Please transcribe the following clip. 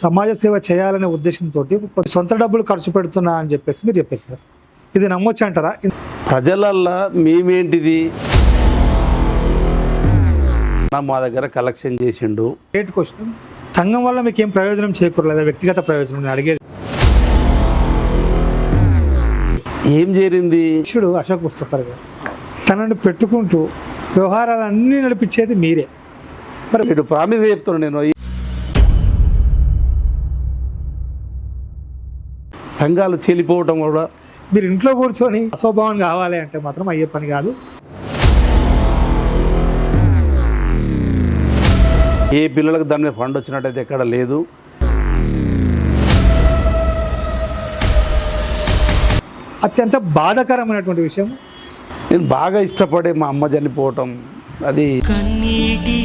సమాజ సేవ చేయాలనే ఉద్దేశంతో సొంత డబ్బులు ఖర్చు పెడుతున్నా అని చెప్పేసి మీరు చెప్పేశారు. ఇది నమ్మొచ్చు అంటారా? ప్రజలల్లా మేమేంటిది? మా దగ్గర కలెక్షన్ చేసిండు. గ్రేట్ క్వశ్చన్ సంఘం వల్ల మీకు ఏం ప్రయోజనం చేకూరలేదా? వ్యక్తిగత ప్రయోజనం నేను అడిగేది. ఏం చేరింది శిష్యుడు అశోక్ ముస్తఫర్ గారు తనని పెట్టుకుంటూ వ్యవహారాలన్నీ నడిపించేది మీరే. మరి ఇటు ప్రామిస్ చెప్తున్నాను నేను. సంఘాలు చెల్లిపోవటం కూడా. మీరు ఇంట్లో కూర్చొని అశోభావం కావాలి అంటే మాత్రం అయ్యే పని కాదు. ఏ పిల్లలకు దాని మీద ఫండ్ వచ్చినట్టయితే ఎక్కడ లేదు. అత్యంత బాధాకరమైనటువంటి విషయం. నేను బాగా ఇష్టపడే మా అమ్మ చనిపోవటం. అది కన్నీటి